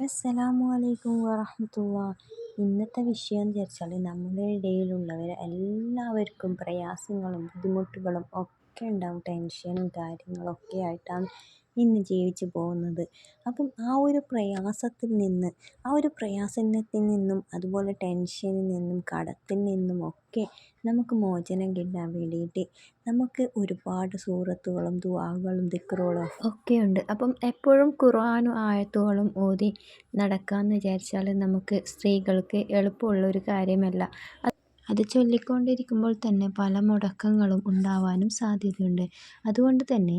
അസ്സലാമു അലൈക്കും വറഹമത്തുള്ള. ഇന്നത്തെ വിഷയം എന്ന് വെച്ചാൽ നമ്മുടെ ഇടയിലുള്ളവർ എല്ലാവർക്കും പ്രയാസങ്ങളും ബുദ്ധിമുട്ടുകളും ഒക്കെ ഉണ്ടാവും ടെൻഷനും കാര്യങ്ങളൊക്കെ ആയിട്ടാണ് ഇന്ന് ജീവിച്ചു പോകുന്നത്. അപ്പം ആ ഒരു പ്രയാസത്തിൽ നിന്ന് ആ ഒരു പ്രയാസത്തിൽ നിന്നും അതുപോലെ ടെൻഷനിൽ നിന്നും കടത്തിൽ നിന്നും ഒക്കെ നമുക്ക് മോചനം കിട്ടാൻ വേണ്ടിയിട്ട് നമുക്ക് ഒരുപാട് സൂറത്തുകളും ദുആകളും ഒക്കെ ഉണ്ട്. അപ്പം എപ്പോഴും ഖുർആാനും ആയത്തുകളും ഓതി നടക്കാമെന്ന് വിചാരിച്ചാൽ നമുക്ക് സ്ത്രീകൾക്ക് എളുപ്പമുള്ളൊരു കാര്യമല്ല. അത് ചൊല്ലിക്കൊണ്ടിരിക്കുമ്പോൾ തന്നെ പല മുടക്കങ്ങളും ഉണ്ടാവാനും സാധ്യതയുണ്ട്. അതുകൊണ്ട് തന്നെ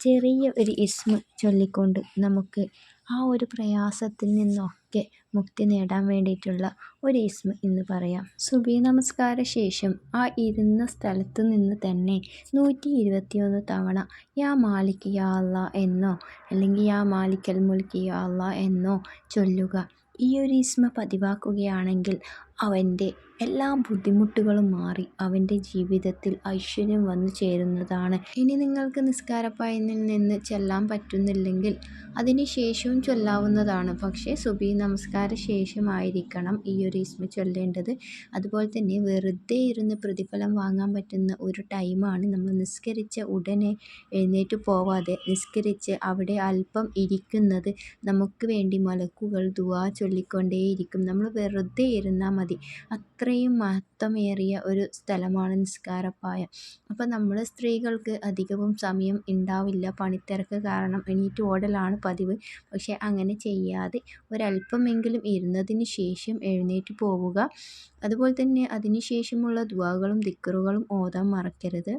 ചെറിയ ഒരു ഇസ്മ ചൊല്ലിക്കൊണ്ട് നമുക്ക് ആ ഒരു പ്രയാസത്തിൽ നിന്നൊക്കെ മുക്തി നേടാൻ വേണ്ടിയിട്ടുള്ള ഒരു ഇസ്മ എന്ന് പറയാം. സുബി നമസ്കാര ശേഷം ആ ഇരുന്ന സ്ഥലത്ത് നിന്ന് തന്നെ നൂറ്റി ഇരുപത്തിയൊന്ന് തവണ യാ മാലിക് യാ അല്ല എന്നോ അല്ലെങ്കിൽ യാ മാലിക്കൽ മുൽക്ക് യാ അല്ല എന്നോ ചൊല്ലുക. ഈ ഒരു ഇസ്മ പതിവാക്കുകയാണെങ്കിൽ അവന്റെ എല്ലാ ബുദ്ധിമുട്ടുകളും മാറി അവന്റെ ജീവിതത്തിൽ ഐശ്വര്യം വന്നു ചേരുന്നതാണ്. ഇനി നിങ്ങൾക്ക് നിസ്കാരപ്പായനിൽ നിന്ന് ചെല്ലാൻ പറ്റുന്നില്ലെങ്കിൽ അതിന് ശേഷവും ചൊല്ലാവുന്നതാണ്. പക്ഷേ സുബി നമസ്കാര ശേഷമായിരിക്കണം ഈ ഒരു ഇസ്മ ചൊല്ലേണ്ടത്. അതുപോലെ തന്നെ വെറുതെ ഇരുന്ന് പ്രതിഫലം വാങ്ങാൻ പറ്റുന്ന ഒരു ടൈമാണ് നമ്മൾ നിസ്കരിച്ച ഉടനെ എഴുന്നേറ്റ് പോവാതെ നിസ്കരിച്ച് അവിടെ അല്പം ഇരിക്കുന്നത് നമുക്ക് വേണ്ടി മലക്കുകൾ ദുവാ ചൊല്ലിക്കൊണ്ടേയിരിക്കും. നമ്മൾ വെറുതെ ഇരുന്നാൽ മതി. അത്രയും മഹത്വമേറിയ ഒരു സ്ഥലമാണ് നിസ്കാരപ്പായ. അപ്പം നമ്മൾ സ്ത്രീകൾക്ക് അധികവും സമയം ഉണ്ടാവില്ല പണിത്തിരക്ക് കാരണം എണീറ്റ് ഓടലാണ് പതിവ്. പക്ഷേ അങ്ങനെ ചെയ്യാതെ ഒരല്പമെങ്കിലും ഇരുന്നതിന് ശേഷം എഴുന്നേറ്റ് പോവുക. അതുപോലെ തന്നെ അതിന് ശേഷമുള്ള ദുവാകളും ദിക്കറുകളും ഓതാൻ മറക്കരുത്.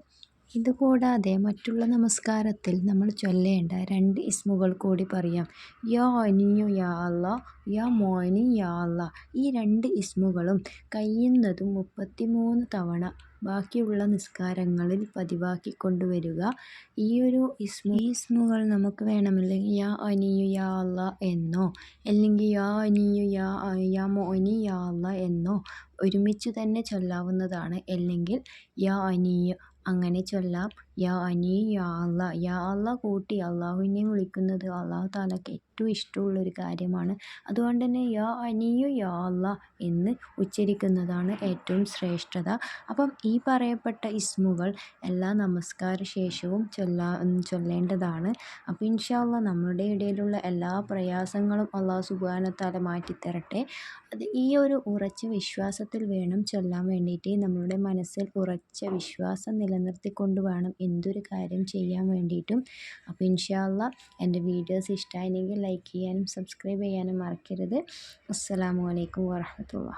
ഇതുകൂടാതെ മറ്റുള്ള നമസ്കാരത്തിൽ നമ്മൾ ചൊല്ലേണ്ട രണ്ട് ഇസ്മുകൾ കൂടി പറയാം. യോ അനിയു യാ അല്ല യാ മോനി യാ അല്ല ഈ രണ്ട് ഇസ്മുകളും കഴിയുന്നതും മുപ്പത്തിമൂന്ന് തവണ ബാക്കിയുള്ള നിസ്കാരങ്ങളിൽ പതിവാക്കി കൊണ്ടുവരിക. ഈ ഒരു ഇസ്മു ഇസ്മുകൾ നമുക്ക് വേണമെങ്കിൽ യാ അനിയു യാ അല്ല എന്നോ അല്ലെങ്കിൽ യാ അനിയു യാ യാ മോനി യാ അല്ല എന്നോ ഒരുമിച്ച് തന്നെ ചൊല്ലാവുന്നതാണ്. അല്ലെങ്കിൽ യാ അനിയു അങ്ങനെ ചൊല്ലാം. യാ അനി യാ അല്ല. യാ അല്ല കൂട്ടി. അള്ളാഹുവിനെ വിളിക്കുന്നത്. അള്ളാഹു താലക്ക് ഏറ്റവും ഇഷ്ടമുള്ളൊരു കാര്യമാണ്. അതുകൊണ്ട് തന്നെ യാ അനിയു യാ അല്ല എന്ന് ഉച്ചരിക്കുന്നതാണ് ഏറ്റവും ശ്രേഷ്ഠത. അപ്പം ഈ പറയപ്പെട്ട ഇസ്മുകൾ എല്ലാ നമസ്കാര ശേഷവും ചൊല്ലാ ചൊല്ലേണ്ടതാണ്. അപ്പോൾ ഇൻഷാല്ല നമ്മുടെ ഇടയിലുള്ള എല്ലാ പ്രയാസങ്ങളും അള്ളാഹു സുബാനത്താല മാറ്റിത്തരട്ടെ. അത് ഈ ഒരു ഉറച്ച വിശ്വാസത്തിൽ വേണം ചൊല്ലാൻ വേണ്ടിയിട്ട്. നമ്മളുടെ മനസ്സിൽ ഉറച്ച വിശ്വാസം നിലനിർത്തിക്കൊണ്ട് വേണം എന്തൊരു കാര്യം ചെയ്യാൻ വേണ്ടിയിട്ടും. അപ്പോൾ ഇൻഷാല്ല എന്റെ വീഡിയോസ് ഇഷ്ടമായെങ്കിൽ ലൈക്ക് ചെയ്യാനും സബ്സ്ക്രൈബ് ചെയ്യാനും മറക്കരുത്. അസ്സലാമു അലൈക്കും വറഹമത്തുള്ള